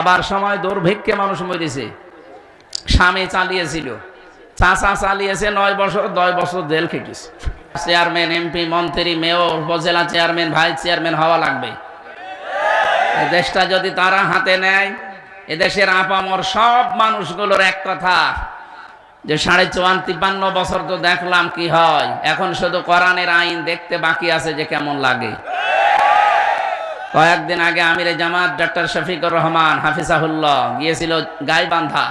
বাবার সময় দুর্ভিক্ষে মানুষ মরেছে। স্বামী চালিয়েছিল। চাচা চালিয়েছে নয় বছর, দশ বছর জেল খেটেছে। চেয়ারম্যান, এমপি, মন্ত্রী, mayor, upazila chairman, vice chairman হওয়া লাগবে। দেশটা যদি তারা হাতে নেয় এদেশের আপামর সব মানুষগুলোর এক কথা, যে সাড়ে চুয়ান তিপ্পান্ন বছর তো দেখলাম কি হয়। এখন শুধু কোরআনের আইন দেখতে বাকি আছে যে কেমন লাগে। কয়েকদিন আগে আমিরে জামাত ডক্টর শফিকুর রহমান হাফিজাহুল্লাহ গিয়েছিল গাইবান্ধা।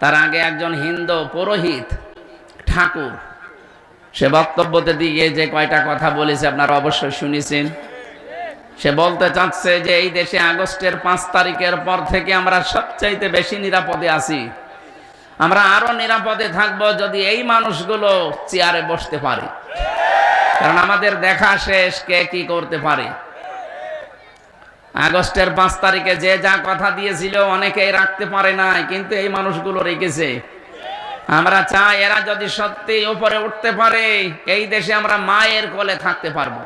তার আগে একজন হিন্দু পুরোহিত ঠাকুর। সে বক্তব্যতে দিয়ে যে কয়টা কথা বলেছে আপনারা অবশ্যই শুনেছেন। সে বলতে চাচ্ছে যে এই দেশে আগস্টের পাঁচ তারিখের পর থেকে আমরা সবচাইতে বেশি নিরাপদে আছি। আমরা আরও নিরাপদে থাকব যদি এই মানুষগুলো চেয়ারে বসতে পারে। কারণ আমাদের দেখা শেষ কে কি করতে পারে। আগস্টের পাঁচ তারিখে যে যা কথা দিয়েছিল অনেকেই রাখতে পারে নাই, কিন্তু এই মানুষগুলো রেখেছে। আমরা চাই এরা যদি সত্যি উপরে উঠতে পারে, এই দেশে আমরা মায়ের কোলে থাকতে পারব।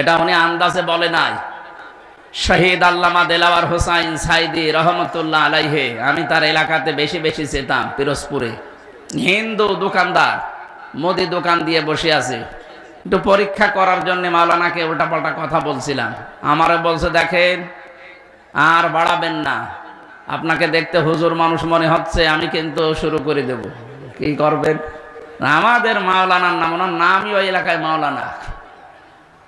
এটা উনি আন্দাজে বলে নাই। শহীদ আল্লামা দেলাওয়ার হোসাইন সাইদি রহমতুল্লাহ আলাইহে, আমি তার এলাকাতে বেশি বেশি যেতাম, পিরোজপুরে। হিন্দু দোকানদার, মোদি দোকান দিয়ে বসে আছে। একটু পরীক্ষা করার জন্য মাওলানাকে উল্টাপাল্টা কথা বলছিলাম। আমারে বলছে, দেখেন, আর বাড়াবেন না। আপনাকে দেখতে হুজুর মানুষ মনে হচ্ছে, আমি কিন্তু শুরু করে দেব। কি করবেন? আমাদের মাওলানার নাম, ওনার নামই ওই এলাকায় মাওলানা।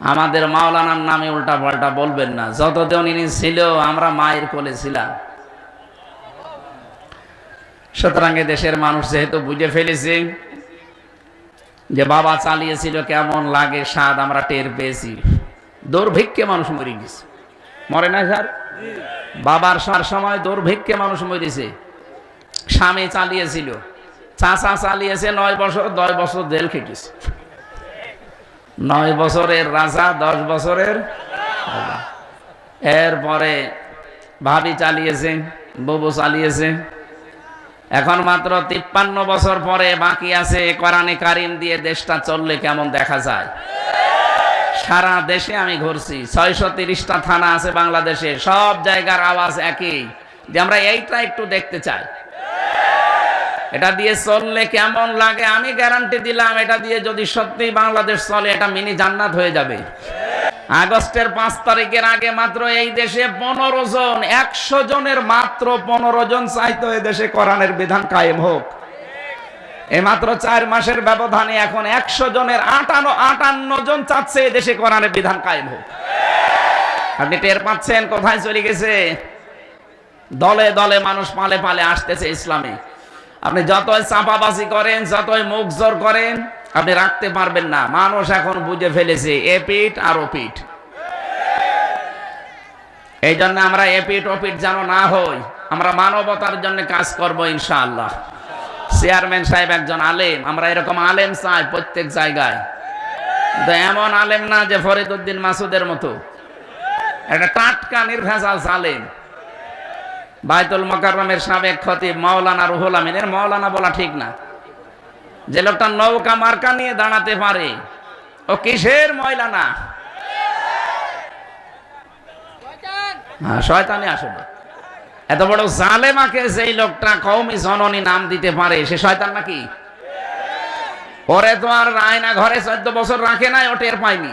আমাদের মাওলানার নামে উল্টা পাল্টা বলবেন না। যতদিন ইনি ছিল, আমরা মায়ের কোলে ছিলাম। সুতরাং দেশের মানুষ যেহেতু বুঝে ফেলেছে যে বাবা চালিয়েছিল, কেমন লাগে স্বাদ আমরা টের পেয়েছি। দুর্ভিক্ষে মানুষ মরে গেছে। মরে না স্যার? বাবার সার সময় দুর্ভিক্ষে মানুষ মরেছে। স্বামী চালিয়েছিল। চাচা চালিয়েছে, নয় বছর, দশ বছর জেল খেটেছে। নয় বছরের রাজা, দশ বছরের এরপরে ভাবি চালিয়েছে ববু চালিয়েছে। এখন মাত্র তিপ্পান্ন বছর পরে বাকি আছে, কোরআনে কারিম দিয়ে দেশটা চললে কেমন দেখা যায়? সারা দেশে আমি ঘুরছি, ছয়শো তিরিশটা থানা আছে বাংলাদেশে, সব জায়গার আওয়াজ একই। যে আমরা এইটা একটু দেখতে চাই। এটা দিয়ে চললে কেমন লাগে? আমি গ্যারান্টি দিলাম, এটা দিয়ে যদি সত্যি বাংলাদেশ চলে, এটা মিনি জান্নাত হয়ে যাবে। আগস্টের পাঁচ তারিখের আগে মাত্র এই দেশে পনেরো জন, একশো জনের মাত্র পনেরো জন চাইতো এ দেশে কোরআনের বিধান কায়েম হোক। এই মাত্র চার মাসের ব্যবধানে এখন একশো জনের আটান্ন আটান্ন জন চাচ্ছে এ দেশে কোরআনের বিধান কায়েম হোক। আপনি টের পাচ্ছেন কোথায় চলে গেছে? দলে দলে মানুষ পালে পালে আসতেছে ইসলামে। আপনি যতই চাপাবাজি করেন, যতই মুখ জোর করেন আপনি রাখতে পারবেন না। মানুষ এখন বুঝে ফেলেছে, এ পিঠ আর ও পিঠ। এই জন্য আমরা এ পিঠ, ও পিঠ যেন না হই, আমরা মানবতার জন্য কাজ করব ইনশাআল্লাহ। চেয়ারম্যান সাহেব একজন আলেম, আমরা এরকম আলেম চাই প্রত্যেক জায়গায়। এমন আলেম না যে ফরিদুদ্দিন মাসুদের মতো। একটা টাটকা, নির্ভেজাল আলেম বাইতুল মকাররমের সাবেক খতিব মাওলানা রুহুল আমিনের মাওলানা বলা ঠিক না। যে লোকটা নৌকা মার্কা নিয়ে দাঁড়াতে পারে ও কিসের ময়লানা? হ্যাঁ শয়তানি আসলে এত বড় জালেমাকে যেই লোকটা কৌমি জননী নাম দিতে পারে সে শয়তান নাকি? ওরে তো আর আয়না ঘরে চোদ্দ বছর রাখে নাই ও টের পায়নি।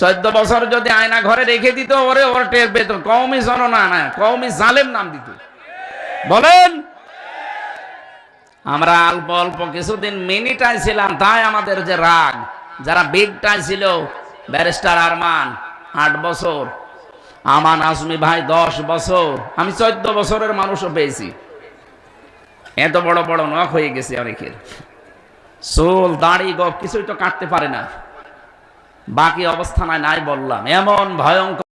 চোদ্দ বছর যদি আয়না ঘরে রেখে দিত ওরে ওর টের পেত। কৌমি জননা না কৌমি জালেম নাম দিত। বলেন! আমরা অল্প অল্প কিছুদিন মিনিটাই ছিলাম, তাই আমাদের যে রাগ। যারা বিগটাই ছিল, ব্যারিস্টার আরমান, আট বছর, আমান আসমি ভাই দশ বছর, আমি চোদ্দ বছরের মানুষও পেয়েছি। এত বড় বড় নখ হয়ে গেছে অনেকের। চুল, দাড়ি, গপ কিছুই তো কাটতে পারে না। বাকি অবস্থানায় নাই বললাম। এমন ভয়ঙ্কর